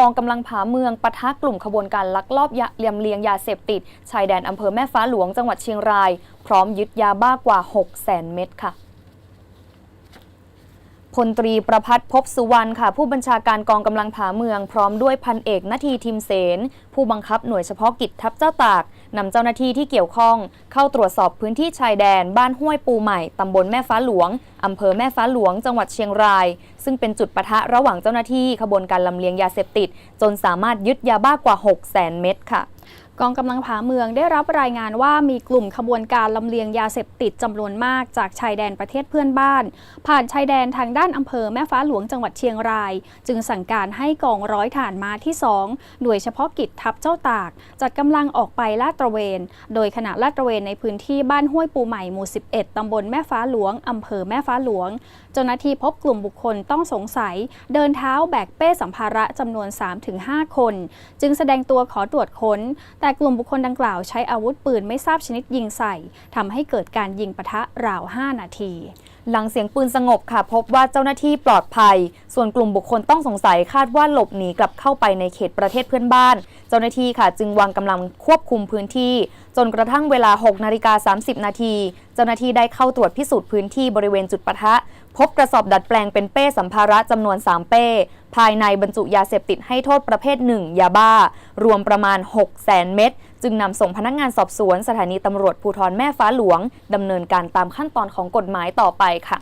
กองกำลังผาเมืองปะทะกลุ่มขบวนการลักลอบยาเลียมเลียงยาเสพติด ชายแดนอำเภอแม่ฟ้าหลวงจังหวัดเชียงราย พร้อมยึดยาบ้ากว่า 6 0 0 0 0 0 เม็ดค่ะ พลตรีประพัฒน์พบสุวรรณค่ะ ผู้บัญชาการกองกำลังผาเมือง พร้อมด้วยพันเอกนาทีทิมเสน ผู้บังคับหน่วยเฉพาะกิจทัพเจ้าตากนำเจ้าหน้าที่ที่เกี่ยวข้อง เข้าตรวจสอบพื้นที่ชายแดน บ้านห้วยปูใหม่ตำบลแม่ฟ้าหลวงอำเภอแม่ฟ้าหลวง จังหวัดเชียงราย ซึ่งเป็นจุดปะทะระหว่างเจ้าหน้าที่ขบวนการลำเลียงยาเสพติด จนสามารถยึดยาบ้ากว่า 6 0 0 0 0 0 เม็ดค่ะ กองกำลังผาเมืองได้รับรายงานว่ามีกลุ่มขบวนการลำเลียงยาเสพติดจำนวนมากจากชายแดนประเทศเพื่อนบ้าน ผ่านชายแดนทางด้านอำเภอแม่ฟ้าหลวงจังหวัดเชียงราย จึงสั่งการให้กองร้อยฐานมาที่ 2 หน่วยเฉพาะกิจทัพเจ้าตาก จัดกำลังออกไปลาดตระเวน โดยขณะลาดตระเวนในพื้นที่บ้านห้วยปูใหม่หมู่ 11 ตำบลแม่ฟ้าหลวงอำเภอแม่ฟ้าหลวง เจ้าหน้าที่พบกลุ่มบุคคลต้องสงสัย เดินเท้าแบกเป้สัมภาระจำนวน 3-5 คน จึงแสดงตัวขอตรวจค้นแต่กลุ่มบุคคลดังกล่าวใช้อาวุธปืนไม่ทราบชนิดยิงใส่ทำให้เกิดการยิงปะทะราว 5 นาที หลังเสียงปืนสงบค่ะ พบว่าเจ้าหน้าที่ปลอดภัย ส่วนกลุ่มบุคคลต้องสงสัยคาดว่าหลบหนีกลับเข้าไปในเขตประเทศเพื่อนบ้าน เจ้าหน้าที่ค่ะ จึงวางกำลังควบคุมพื้นที่ จนกระทั่งเวลา 6 นาฬิกา 30 นาที เจ้าหน้าที่ได้เข้าตรวจพิสูจน์พื้นที่บริเวณจุดปะทะ พบกระสอบดัดแปลงเป็นเป้สัมภาระจำนวน 3 เป้ ภายในบรรจุยาเสพติดให้โทษประเภท1ยาบ้า รวมประมาณ 6 0 0 0 0 0 เม็ด จึงนำส่งพนักงานสอบสวนสถานีตำรวจภูธรแม่ฟ้าหลวงดำเนินการตามขั้นตอนของกฎหมายต่อไปค่ะ